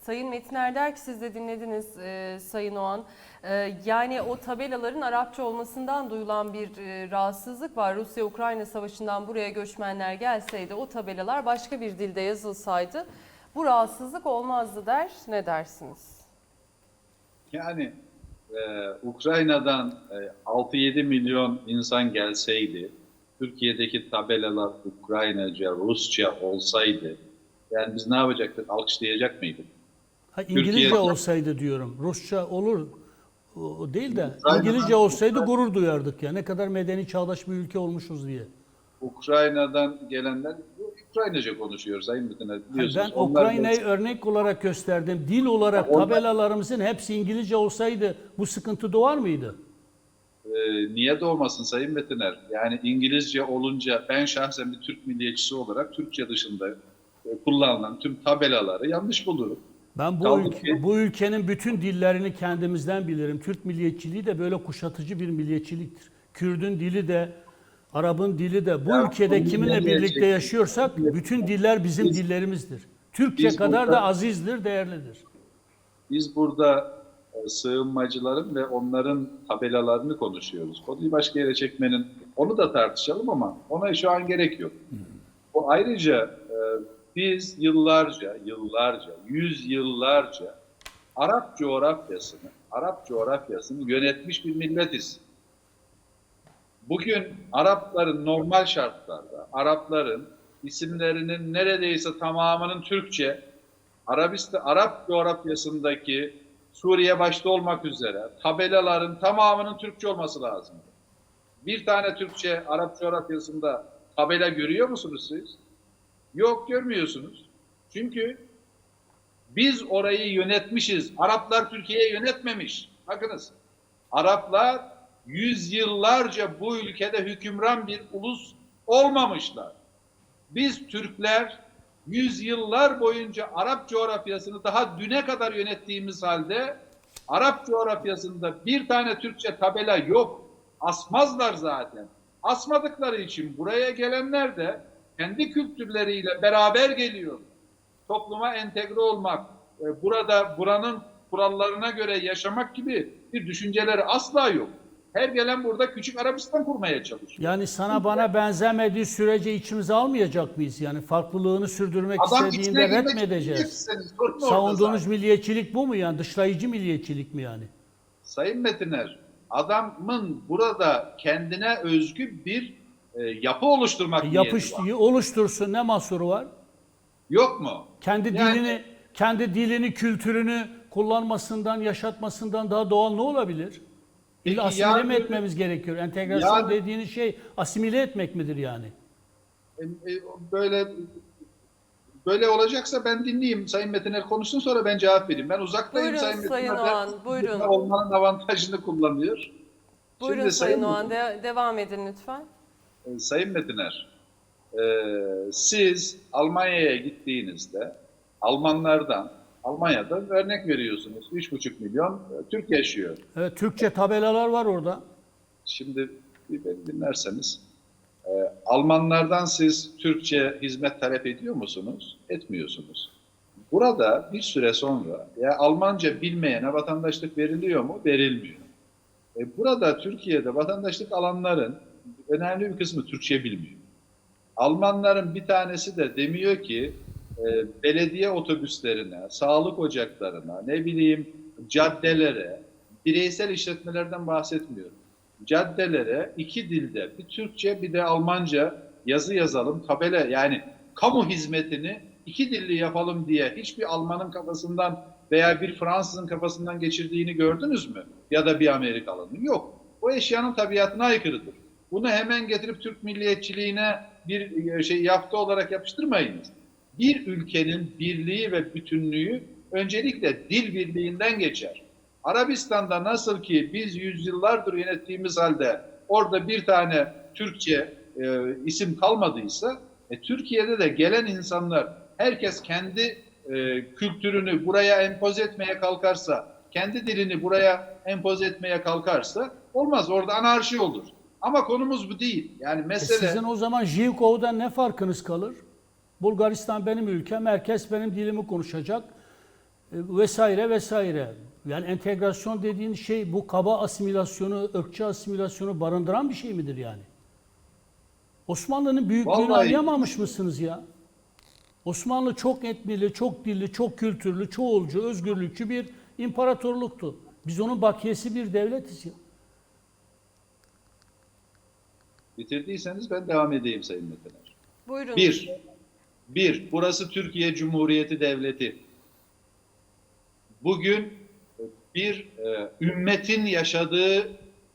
Sayın Metiner der ki siz de dinlediniz e, Sayın Oğan. E, yani o tabelaların Arapça olmasından duyulan bir e, rahatsızlık var. Rusya-Ukrayna savaşından buraya göçmenler gelseydi o tabelalar başka bir dilde yazılsaydı bu rahatsızlık olmazdı der. Ne dersiniz? Yani e, Ukrayna'dan e, 6-7 milyon insan gelseydi, Türkiye'deki tabelalar Ukraynaca, Rusça olsaydı, yani biz ne yapacaktık? Alkışlayacak mıydık? Ha, İngilizce Türkiye- olsaydı diyorum. Rusça olur o değil de İngilizce olsaydı gurur duyardık ya. Ne kadar medeni çağdaş bir ülke olmuşuz diye. Ukrayna'dan gelenler Ukraynaca konuşuyor Sayın biliyorsunuz. Ben Ukrayna'yı da- örnek olarak gösterdim. Dil olarak Onlar- tabelalarımızın hepsi İngilizce olsaydı bu sıkıntı doğar mıydı? e, niye doğmasın Sayın Metiner? Yani İngilizce olunca ben şahsen bir Türk milliyetçisi olarak Türkçe dışında e, kullanılan tüm tabelaları yanlış bulurum. Ben bu, Kaldı ülke- ki- bu ülkenin bütün dillerini kendimizden bilirim. Türk milliyetçiliği de böyle kuşatıcı bir milliyetçiliktir. Kürdün dili de, Arap'ın dili de. Bu Ya, ülkede kiminle birlikte yaşıyorsak bütün diller bizim Biz- dillerimizdir. Türkçe biz kadar burada- da azizdir, değerlidir. Biz burada e, sığınmacıların ve onların tabelalarını konuşuyoruz. Konuyu başka yere çekmenin, onu da tartışalım ama ona şu an gerek yok. Bu ayrıca e, biz yıllarca, yıllarca, yüz yıllarca Arap coğrafyasını, Arap coğrafyasını yönetmiş bir milletiz. Bugün Arapların normal şartlarda, Arapların isimlerinin neredeyse tamamının Türkçe, Arabistan, Arap coğrafyasındaki Suriye başta olmak üzere tabelaların tamamının Türkçe olması lazım. Bir tane Türkçe Arap coğrafyasında tabela görüyor musunuz siz? Yok görmüyorsunuz. Çünkü biz orayı yönetmişiz. Araplar Türkiye'yi yönetmemiş. Bakınız. Araplar yüzyıllarca bu ülkede hükümran bir ulus olmamışlar. Biz Türkler yüzyıllar boyunca Arap coğrafyasını daha düne kadar yönettiğimiz halde Arap coğrafyasında bir tane Türkçe tabela yok. Asmazlar zaten. Asmadıkları için buraya gelenler de kendi kültürleriyle beraber geliyor. Topluma entegre olmak, e, burada buranın kurallarına göre yaşamak gibi bir düşünceleri asla yok. Her gelen burada küçük Arabistan kurmaya çalışıyor. Yani sana bana benzemediği sürece içimize almayacak mıyız? Yani farklılığını sürdürmek Adam istediğinde ret mi edeceğiz? Savunduğunuz milliyetçilik bu mu yani? Dışlayıcı milliyetçilik mi yani? Sayın Metiner, adamın burada kendine özgü bir e, yapı oluşturmak niyeti Yapış var. oluştursun ne mahsuru var? Yok mu? Kendi Yani- dilini, kendi dilini, kültürünü kullanmasından, yaşatmasından daha doğal ne olabilir? Peki asimile yarın- mi etmemiz gerekiyor? Entegrasyon Yarın- dediğiniz şey asimile etmek midir yani? E, e, böyle böyle olacaksa ben dinleyeyim. Sayın Metiner konuşsun sonra ben cevap vereyim. Ben uzaktayım Buyurun Sayın Sayın Metiner. Oğan, buyurun. Olmanın avantajını kullanıyor. Buyurun Şimdi Sayın Sayın Oğan de- devam edin lütfen. E, Sayın Metiner, e, siz Almanya'ya gittiğinizde Almanlardan, Almanya'da örnek veriyorsunuz. 3,5 milyon e, Türk yaşıyor. Evet, Türkçe tabelalar var orada. Şimdi bir beni dinlerseniz, e, Almanlardan siz Türkçe hizmet talep ediyor musunuz? Etmiyorsunuz. Burada bir süre sonra ya Almanca bilmeyene vatandaşlık veriliyor mu? Verilmiyor. E, burada Türkiye'de vatandaşlık alanların önemli bir kısmı Türkçe bilmiyor. Almanların bir tanesi de demiyor ki e, belediye otobüslerine, sağlık ocaklarına, ne bileyim caddelere, bireysel işletmelerden bahsetmiyorum. Caddelere iki dilde, bir Türkçe bir de Almanca yazı yazalım, tabela yani kamu hizmetini iki dilli yapalım diye hiçbir Almanın kafasından veya bir Fransızın kafasından geçirdiğini gördünüz mü? Ya da bir Amerikalının. Yok. O eşyanın tabiatına aykırıdır. Bunu hemen getirip Türk milliyetçiliğine bir şey yaptı olarak yapıştırmayınız. Bir ülkenin birliği ve bütünlüğü öncelikle dil birliğinden geçer. Arabistan'da nasıl ki biz yüzyıllardır yönettiğimiz halde orada bir tane Türkçe e, isim kalmadıysa, e, Türkiye'de de gelen insanlar herkes kendi e, kültürünü buraya empoze etmeye kalkarsa, kendi dilini buraya empoze etmeye kalkarsa olmaz. Orada anarşi olur. Ama konumuz bu değil. Yani E mesele sizin o zaman Jivkov'dan ne farkınız kalır? Bulgaristan benim ülkem, herkes benim dilimi konuşacak. vesaire vesaire. Yani entegrasyon dediğin şey bu kaba asimilasyonu, ırkçı asimilasyonu barındıran bir şey midir yani? Osmanlı'nın büyüklüğünü Vallahi- anlayamamış mısınız ya? Osmanlı çok etnili, çok dilli, çok kültürlü, çoğulcu, özgürlükçü bir imparatorluktu. Biz onun bakiyesi bir devletiz ya. Bitirdiyseniz ben devam edeyim Sayın Metener. Buyurun. Bir, bir, burası Türkiye Cumhuriyeti Devleti. Bugün bir e, ümmetin yaşadığı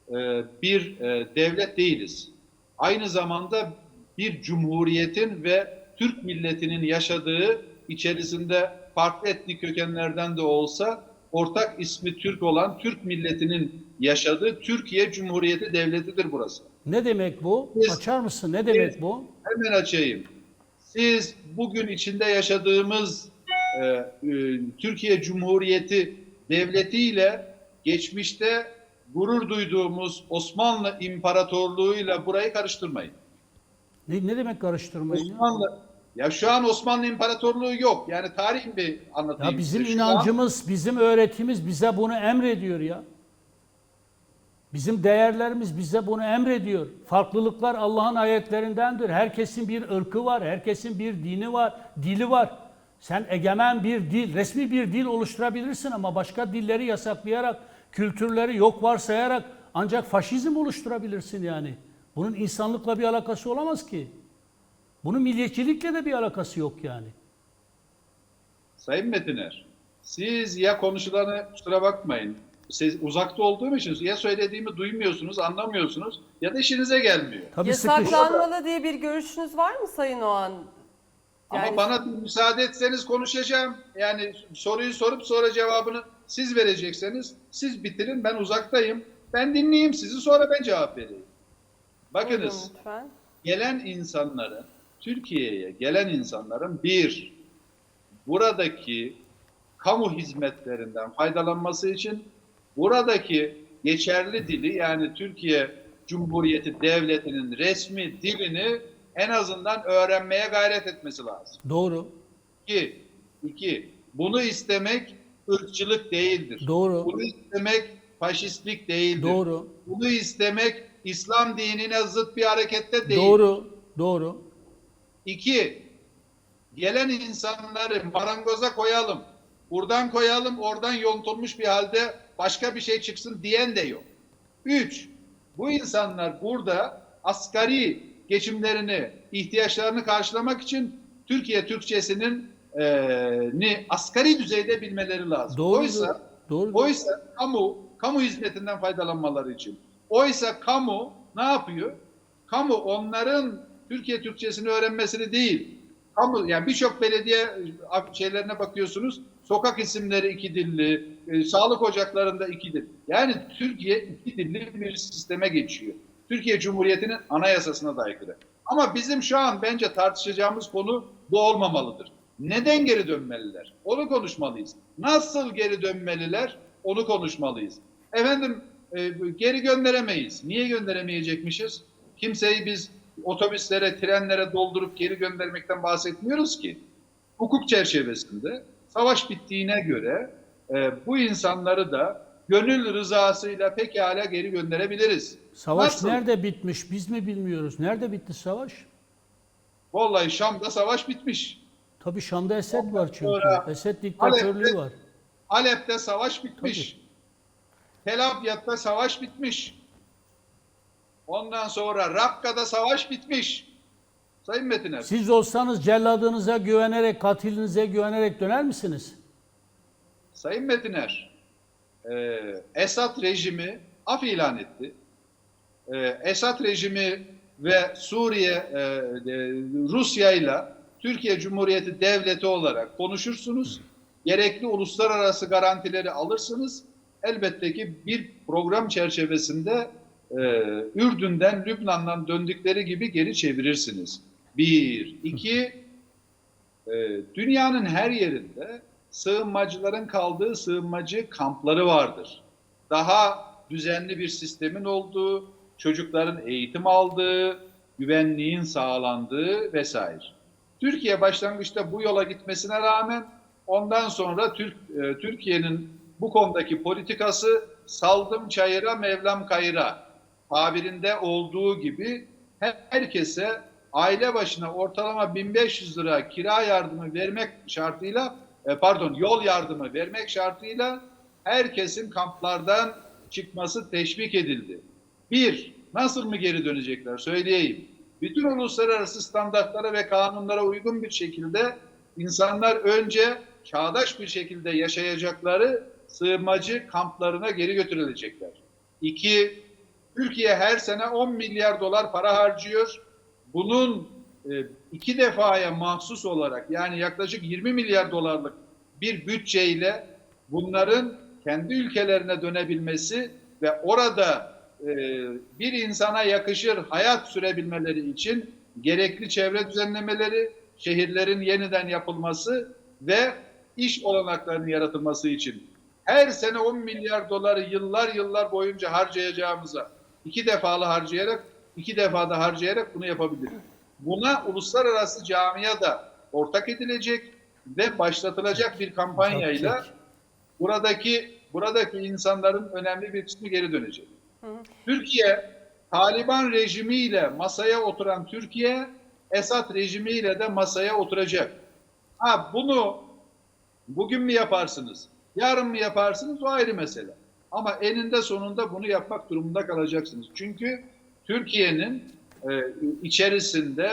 e, bir e, devlet değiliz. Aynı zamanda bir cumhuriyetin ve Türk milletinin yaşadığı içerisinde farklı etnik kökenlerden de olsa ortak ismi Türk olan Türk milletinin yaşadığı Türkiye Cumhuriyeti Devleti'dir burası. Ne demek bu? Biz- Açar mısın? Ne demek bu? Hemen açayım. Siz bugün içinde yaşadığımız e, e, Türkiye Cumhuriyeti devletiyle geçmişte gurur duyduğumuz Osmanlı İmparatorluğu'yla burayı karıştırmayın. Ne, ne demek karıştırmayın? Osmanlı ya şu an Osmanlı İmparatorluğu yok. Yani tarihin bir anlatayım. Ya bizim size. Şu an- inancımız, bizim öğretimiz bize bunu emrediyor ya. Bizim değerlerimiz bize bunu emrediyor. Farklılıklar Allah'ın ayetlerindendir. Herkesin bir ırkı var, herkesin bir dini var, dili var. Sen egemen bir dil, resmi bir dil oluşturabilirsin ama başka dilleri yasaklayarak, kültürleri yok varsayarak ancak faşizm oluşturabilirsin yani. Bunun insanlıkla bir alakası olamaz ki. Bunun milliyetçilikle de bir alakası yok yani. Sayın Metiner, siz ya konuşulanı kusura bakmayın. Siz uzakta olduğum için ya söylediğimi duymuyorsunuz, anlamıyorsunuz ya da işinize gelmiyor. Tabii sıkış. Yasaklanmalı diye bir görüşünüz var mı Sayın Oğan? Yani- Ama bana müsaade etseniz konuşacağım. Yani soruyu sorup sonra cevabını siz verecekseniz siz bitirin ben uzaktayım. Ben dinleyeyim sizi sonra ben cevap vereyim. Bakınız Buyurun gelen insanların Türkiye'ye gelen insanların bir buradaki kamu hizmetlerinden faydalanması için buradaki geçerli dili yani Türkiye Cumhuriyeti Devleti'nin resmi dilini en azından öğrenmeye gayret etmesi lazım. Doğru. İki, iki bunu istemek ırkçılık değildir. Doğru. Bunu istemek faşistlik değildir. Doğru. Bunu istemek İslam dinine zıt bir harekette değil. Doğru. Doğru. İki, gelen insanları marangoza koyalım. Buradan koyalım, oradan yontulmuş bir halde başka bir şey çıksın diyen de yok. Üç, bu insanlar burada asgari geçimlerini, ihtiyaçlarını karşılamak için Türkiye Türkçesinin eee, ni asgari düzeyde bilmeleri lazım. Doğru. Oysa Doğru. Oysa kamu, kamu hizmetinden faydalanmaları için. Oysa kamu ne yapıyor? Kamu onların Türkiye Türkçesini öğrenmesini değil. Kamu yani birçok belediye şeylerine bakıyorsunuz. Sokak isimleri iki dilli, e, sağlık ocaklarında iki dil. Yani Türkiye iki dilli bir sisteme geçiyor. Türkiye Cumhuriyeti'nin anayasasına da aykırı. Ama bizim şu an bence tartışacağımız konu bu olmamalıdır. Neden geri dönmeliler? Onu konuşmalıyız. Nasıl geri dönmeliler? Onu konuşmalıyız. Efendim e, geri gönderemeyiz. Niye gönderemeyecekmişiz? Kimseyi biz otobüslere, trenlere doldurup geri göndermekten bahsetmiyoruz ki. Hukuk çerçevesinde savaş bittiğine göre e, bu insanları da gönül rızasıyla pekala geri gönderebiliriz. Savaş Nasıl? nerede bitmiş? Biz mi bilmiyoruz? Nerede bitti savaş? Vallahi Şam'da savaş bitmiş. Tabii Şam'da Esed var çünkü. sonra Esed diktatörlüğü Halep'te- var. Halep'te savaş bitmiş. Tel Abyad'da savaş bitmiş. Ondan sonra Rakka'da savaş bitmiş. Sayın Metiner, Siz olsanız celladınıza güvenerek, katilinize güvenerek döner misiniz? Sayın Metiner, e, Esad rejimi af ilan etti. E, Esad rejimi ve Suriye, e, e, Rusya ile Türkiye Cumhuriyeti Devleti olarak konuşursunuz. Gerekli uluslararası garantileri alırsınız. Elbette ki bir program çerçevesinde e, Ürdün'den, Lübnan'dan döndükleri gibi geri çevirirsiniz. Bir. iki e, dünyanın her yerinde sığınmacıların kaldığı sığınmacı kampları vardır. Daha düzenli bir sistemin olduğu, çocukların eğitim aldığı, güvenliğin sağlandığı vesaire. Türkiye başlangıçta bu yola gitmesine rağmen Ondan sonra Türk e, Türkiye'nin bu konudaki politikası saldım çayıra mevlam kayıra tabirinde olduğu gibi her- herkese aile başına ortalama 1500 lira kira yardımı vermek şartıyla e, pardon yol yardımı vermek şartıyla herkesin kamplardan çıkması teşvik edildi. Bir, nasıl mı geri dönecekler söyleyeyim. Bütün uluslararası standartlara ve kanunlara uygun bir şekilde insanlar önce çağdaş bir şekilde yaşayacakları sığınmacı kamplarına geri götürülecekler. İki, Türkiye her sene 10 milyar dolar para harcıyor. Bunun e, iki defaya mahsus olarak yani yaklaşık 20 milyar dolarlık bir bütçeyle bunların kendi ülkelerine dönebilmesi ve orada e, bir insana yakışır hayat sürebilmeleri için gerekli çevre düzenlemeleri, şehirlerin yeniden yapılması ve iş olanaklarının yaratılması için her sene 10 milyar doları yıllar yıllar boyunca harcayacağımıza iki defalı harcayarak, iki defada harcayarak bunu yapabiliriz. Buna uluslararası camia da ortak edilecek ve başlatılacak bir kampanyayla buradaki buradaki insanların önemli bir kısmı geri dönecek. Türkiye Taliban rejimiyle masaya oturan Türkiye Esad rejimiyle de masaya oturacak. Ha bunu bugün mü yaparsınız? Yarın mı yaparsınız? O ayrı mesele. Ama eninde sonunda bunu yapmak durumunda kalacaksınız. Çünkü Türkiye'nin e, içerisinde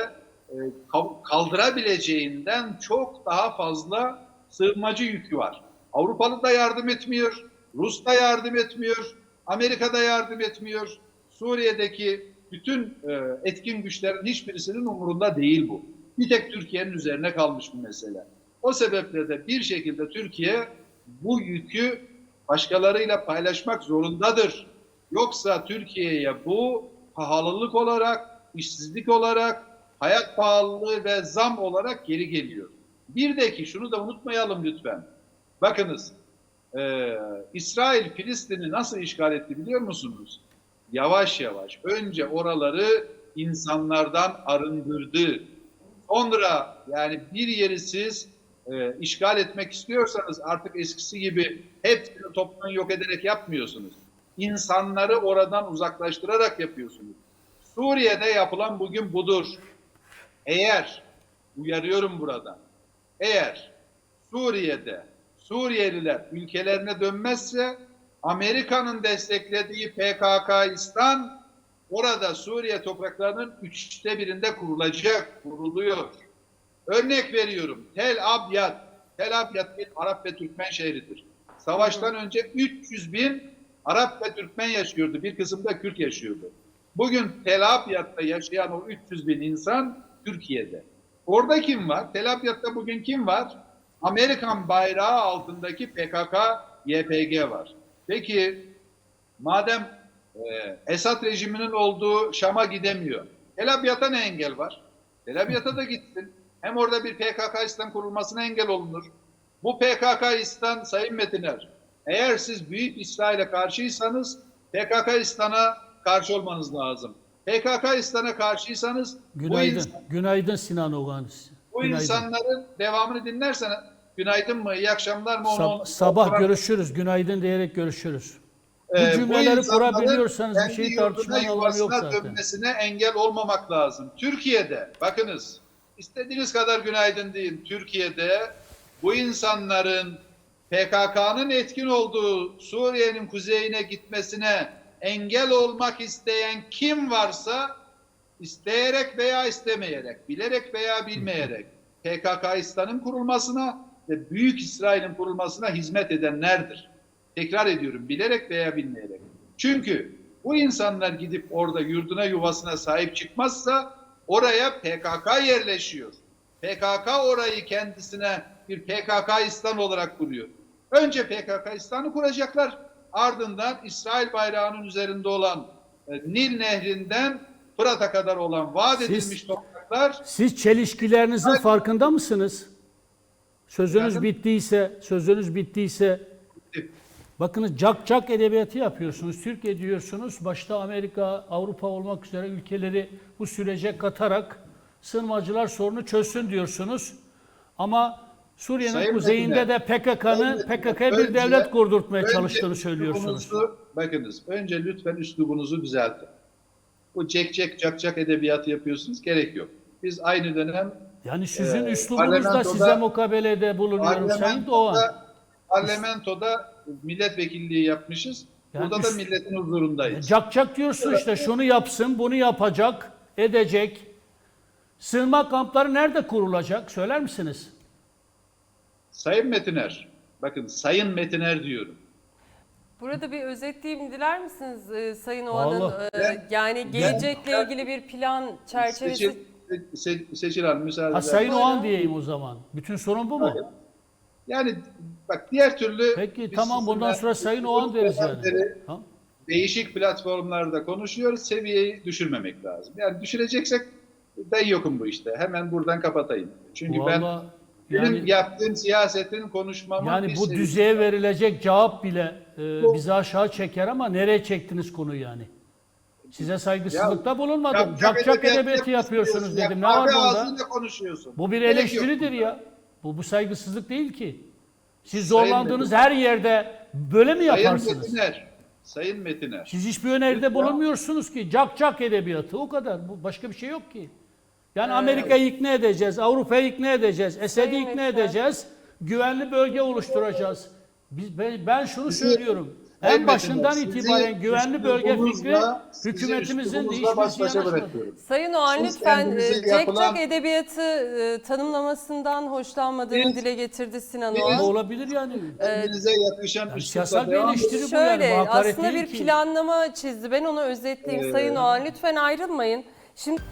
e, kal- kaldırabileceğinden çok daha fazla sığınmacı yükü var. Avrupalı da yardım etmiyor, Rus da yardım etmiyor, Amerika da yardım etmiyor. Suriye'deki bütün e, etkin güçlerin hiçbirisinin umurunda değil bu. Bir tek Türkiye'nin üzerine kalmış bu mesele. O sebeple de bir şekilde Türkiye bu yükü başkalarıyla paylaşmak zorundadır. Yoksa Türkiye'ye bu pahalılık olarak, işsizlik olarak, hayat pahalılığı ve zam olarak geri geliyor. Bir de ki şunu da unutmayalım lütfen. Bakınız, e, İsrail Filistin'i nasıl işgal etti biliyor musunuz? Yavaş yavaş. Önce oraları insanlardan arındırdı. Sonra yani bir yeri siz e, işgal etmek istiyorsanız artık eskisi gibi hepsini toptan yok ederek yapmıyorsunuz. İnsanları oradan uzaklaştırarak yapıyorsunuz. Suriye'de yapılan bugün budur. Eğer, uyarıyorum burada, eğer Suriye'de Suriyeliler ülkelerine dönmezse Amerika'nın desteklediği PKK'istan orada Suriye topraklarının üçte birinde kurulacak, kuruluyor. Örnek veriyorum. Tel Abyad. Tel Abyad bir Arap ve Türkmen şehridir. Savaştan önce 300 bin Arap ve Türkmen yaşıyordu. Bir kısımda Kürt yaşıyordu. Bugün Tel Abyad'da yaşayan o 300 bin insan Türkiye'de. Orada kim var? Tel Abyad'da bugün kim var? Amerikan bayrağı altındaki PKK, YPG var. Peki madem e, Esad rejiminin olduğu Şam'a gidemiyor. Tel Abyad'a ne engel var? Tel Abyad'a da gitsin. Hem orada bir PKK-İstan kurulmasına engel olunur. Bu PKK-İstan Sayın Metiner, eğer siz Büyük İsrail'e karşıysanız PKK-İstan'a karşı olmanız lazım. PKK-İstan'a karşıysanız bu, Günaydın. insan- Günaydın Sinan Oğanis. bu Günaydın. insanların devamını dinlersen günaydın mı, iyi akşamlar mı? Sab- onu- sabah onu- görüşürüz. Günaydın diyerek görüşürüz. Bu Ee, cümleleri insanların kurabiliyorsanız bir yurduna, tartışmanın anlamı yok zaten. dönmesine engel olmamak lazım. Türkiye'de bakınız istediğiniz kadar günaydın deyin. Türkiye'de bu insanların PKK'nın etkin olduğu Suriye'nin kuzeyine gitmesine engel olmak isteyen kim varsa isteyerek veya istemeyerek, bilerek veya bilmeyerek PKK-İstan'ın kurulmasına ve Büyük İsrail'in kurulmasına hizmet edenlerdir. Tekrar ediyorum bilerek veya bilmeyerek. Çünkü bu insanlar gidip orada yurduna yuvasına sahip çıkmazsa oraya PKK yerleşiyor. PKK orayı kendisine bir PKK-İstan olarak kuruyor. Önce PKK-İstan'ı kuracaklar. Ardından İsrail bayrağının üzerinde olan e, Nil Nehri'nden Fırat'a kadar olan vaat Siz- edilmiş topraklar Siz çelişkilerinizin Hayır. farkında mısınız? Sözünüz Efendim? bittiyse, sözünüz bittiyse bakınız cak cak edebiyatı yapıyorsunuz. Türkiye diyorsunuz. Başta Amerika, Avrupa olmak üzere ülkeleri bu sürece katarak sığınmacılar sorunu çözsün diyorsunuz. Ama Suriye'nin Sayın kuzeyinde de PKK'nın PKK'ya bir devlet kurdurtmaya önce çalıştığını söylüyorsunuz. Bakınız önce lütfen üslubunuzu düzeltin. Bu cek cek cak cak edebiyatı yapıyorsunuz gerek yok. Biz aynı dönem Yani sizin Ee, üslubunuzda parlamentoda- size mukabelede bulunuyorum Sayın Doğan. parlamentoda milletvekilliği yapmışız. Yani Burada da milletin huzurundayız. Cak cak diyorsun işte şunu yapsın, bunu yapacak, edecek. Sığınma kampları nerede kurulacak söyler misiniz? Sayın Metiner, bakın Sayın Metiner diyorum. Burada bir özetleyeyim diler misiniz e, Sayın Oğan'ın e, Ben- yani gelecekle ilgili bir plan çerçevesi Seçil, se, Seçil Hanım müsaade Ha Sayın? Oğan diyeyim o zaman. Bütün sorun bu mu? Yani bak diğer türlü Peki tamam bundan sonra Sayın Oğan deriz yani. Ha? Değişik platformlarda konuşuyoruz. Seviyeyi düşürmemek lazım. Yani düşüreceksek ben yokum bu işte. Hemen buradan kapatayım. Çünkü ben Vallahi benim yani, yaptığım siyasetin konuşmamın yani bu düzeye verilecek cevap bile e, bizi aşağı çeker ama nereye çektiniz konuyu yani? Size saygısızlıkta bulunmadım. Cak cak edebiyatı yapıyorsunuz Ya dedim. Ne var bunda? konuşuyorsun. Bu bir Gerek eleştiridir bunda. Bu bu saygısızlık değil ki. Siz Sayın zorlandığınız Metin- her yerde böyle mi Sayın yaparsınız? Metiner, Sayın Metiner. Siz hiçbir öneride bulunmuyorsunuz ki. Cak cak edebiyatı o kadar. Bu başka bir şey yok ki. Yani Amerika'yı ikna edeceğiz, Avrupa'yı ikna edeceğiz, Esed'i Sayın ikna edeceğiz, güvenli bölge oluşturacağız. Biz, ben, ben şunu söylüyorum. En başından itibaren güvenli bölge fikri hükümetimizin başa yanaşmadı. Sayın Oğan lütfen e, Cek yapılan- edebiyatı e, tanımlamasından hoşlanmadığını Biz- dile getirdi Sinan Oğan. Olabilir yani. Kendinize yakışan Yani siyasal bir eleştiri bu yani. Şöyle aslında bir ki. planlama çizdi. Ben onu özetleyeyim Ee, Sayın Oğan. Lütfen ayrılmayın. Şimdi